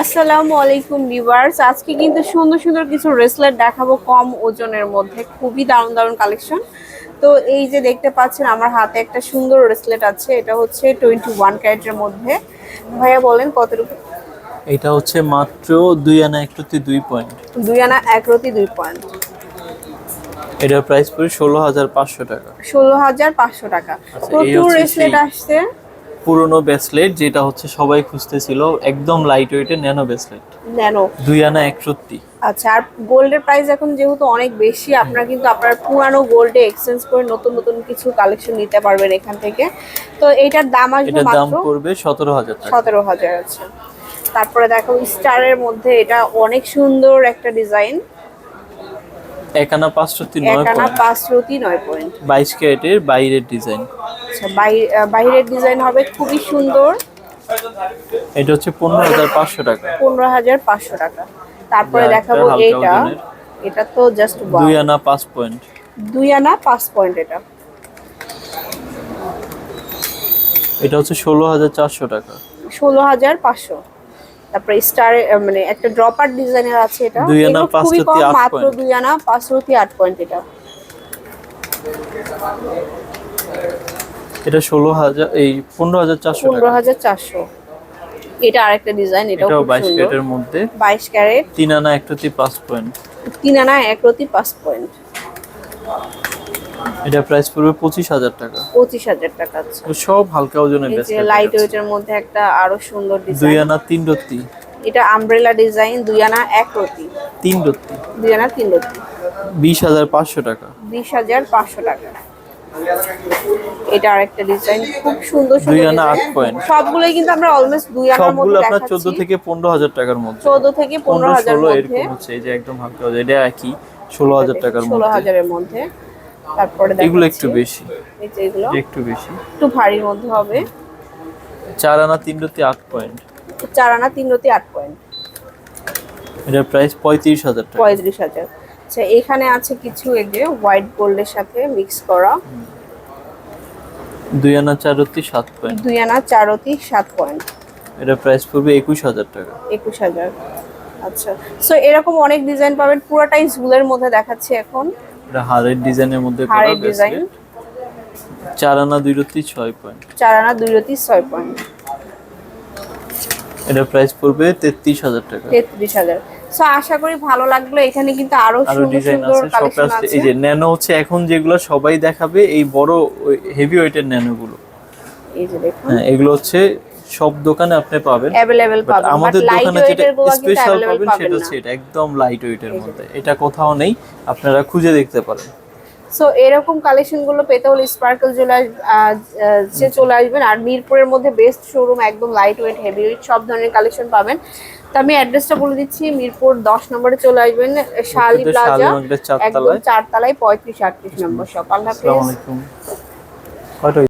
আসসালামু আলাইকুম ভিউয়ার্স। আজকে কিন্তু সুন্দর সুন্দর কিছু ব্রেসলেট দেখাবো কম ওজনের মধ্যে। খুবই দারুণ দারুণ কালেকশন তো এই যে দেখতে পাচ্ছেন আমার হাতে একটা সুন্দর ব্রেসলেট আছে। এটা হচ্ছে টোয়েন্টি ওয়ান ক্যারেটের মধ্যে। ভাইয়া বলেন কতটুকু? এটা হচ্ছে মাত্র দুই আনা একটুতে দুই পয়েন্ট দুই আনা এক রতি দুই পয়েন্ট এটার প্রাইস পড়ে ষোলো হাজার পাঁচশো টাকা। ষোলো হাজার পাঁচশো টাকা। আচ্ছা, প্রচুর হচ্ছে ব্রেসলেট আসছে। পুরনো ব্রেসলেট যেটা হচ্ছে সবাই খুঁজতেছিল একদম লাইট ওয়েটের ন্যানো ব্রেসলেট ন্যানো দুই আনা একষট্টি। আচ্ছা আর গোল্ডের প্রাইস এখন যেহেতু অনেক বেশি আপনারা কিন্তু আপনার পুরানো গোল্ডে এক্সচেঞ্জ করে নতুন নতুন কিছু কালেকশন নিতে পারবেন এখান থেকে। তো এটার দাম আসবে এটার দাম মাত্র পড়বে সতেরো হাজার টাকা। সতেরো হাজার আছে তারপরে দেখো স্টারের মধ্যে এটা অনেক সুন্দর একটা ডিজাইন একানা পয়েন্ট পাঁচ রতি নয় পয়েন্ট বাইশ ক্যারেটের বাইরের ডিজাইন আচ্ছা বাইরের ডিজাইন হবে খুবই সুন্দর। এটা হচ্ছে পনেরো হাজার পাঁচশো টাকা। পনেরো হাজার পাঁচশো টাকা। তারপরে দেখাবো এটা এটা তো জাস্ট দুই আনা পাঁচ পয়েন্ট দুই আনা পাঁচ পয়েন্ট এটা। এটা হচ্ছে ষোলো হাজার চারশো টাকা। ষোলো হাজার পাঁচশো। তারপরে স্টার মানে একটা ড্রপার ডিজাইনের আছে এটা। দুই আনা পাঁচ আট মাত্র দুই আনা পাঁচ রতি আট পয়েন্ট এটা। এটা ষোলো হাজার এই পনেরো হাজার চারশো পনেরো হাজার চারশো। এটা আরেকটা ডিজাইন এটাও বাইশ ক্যারেটের মধ্যে। বাইশ ক্যারেট। তিন আনা একটুতে পাঁচ পয়েন্ট তিন আনা এক রতি পাঁচ পয়েন্ট এটা প্রাইস পড়বে পঁচিশ হাজার টাকা। পঁচিশ হাজার টাকা আছে সব হালকা ওজনের লাইট ওয়েটের মধ্যে একটা আরও সুন্দর দুই ডিজাইন আনা তিন রত্তি এটা আমব্রেলা ডিজাইন দুই আনা এক রতি। তিন রত্তি দুই আনা তিন রতি। বিশ হাজার পাঁচশো টাকা। বিশ হাজার পাঁচশো টাকা। এটা আরেকটা ডিজাইন খুব সুন্দর দুই আনা আট পয়েন্ট সবগুলোই কিন্তু আমরা অলমোস্ট দুই আনার সবগুলো মধ্যে আপনার দেখাচ্ছি। চোদ্দ থেকে পনেরো হাজার টাকার মধ্যে। চোদ্দ থেকে পনেরো পনেরো হাজার ষোলো মধ্যে। এরকম হচ্ছে এই যে একদম হালকা। এটা একই ষোলো হাজার টাকার ষোলো মধ্যে। হাজারের মধ্যে। তারপরে এগুলো একটু বেশি। এই যে এগুলো। একটু বেশি। একটু ভারীর মধ্যে হবে। চার আনা তিন রত্তি আট পয়েন্ট চার আনা তিন রতি আট পয়েন্ট এটার প্রাইস পঁয়ত্রিশ হাজার টাকা। পঁয়ত্রিশ হাজার। আচ্ছা এখানে আছে কিছু এই যে হোয়াইট গোল্ডের সাথে মিক্স করা। দুই আনা চার রত্তি সাত পয়েন্ট দুই আনা চার রতি সাত পয়েন্ট এটা প্রাইস পড়বে একুশ হাজার টাকা। একুশ হাজার। আচ্ছা সো এরকম অনেক ডিজাইন পাবেন পুরোটাই ঝুলের মধ্যে দেখাচ্ছি এখন। এটা হারের ডিজাইনের মধ্যে করা হাড়ের ডিজাইন চার আনা দুই রত্তি ছয় পয়েন্ট চার আনা দুই রতি ছয় পয়েন্ট এটার প্রাইস পড়বে তেত্রিশ হাজার টাকা। তেত্রিশ হাজার। সো আশা করি ভালো লাগল। এখানে কিন্তু আরও সুন্দর আছে কালেকশন আছে আছে এই যে ন্যানো হচ্ছে এখন যেগুলো সবাই দেখাবে এই বড় হেভি ওয়েটের ন্যানো গুলো। এই যে দেখুন। হ্যাঁ এগুলো হচ্ছে সব দোকানে আপনি পাবেন। अवेलेबल পাবেন। আমাদের দোকানে যেটা স্পেশাল পাবেন সেটা হচ্ছে এটা একদম লাইট ওয়েটের মধ্যে। এটা কোথাও নেই আপনারা খুঁজে দেখতে পারেন। সো এরকম কালেকশনগুলো পেতে হলে স্পার্কল চলে আসবে চলে আসবেন। আর মিরপুরের মধ্যে বেস্ট শোরুম একদম লাইট ওয়েট হেভি ওয়েট সব ধরনের কালেকশন পাবেন। তো আমি অ্যাড্রেসটা বলে দিচ্ছি মিরপুর দশ নম্বরে চলে আসবেন শালি প্লাজা একদম চারতলায়। পঁয়ত্রিশ আটত্রিশ নম্বর সকাল আল্লাহ হাফেজ।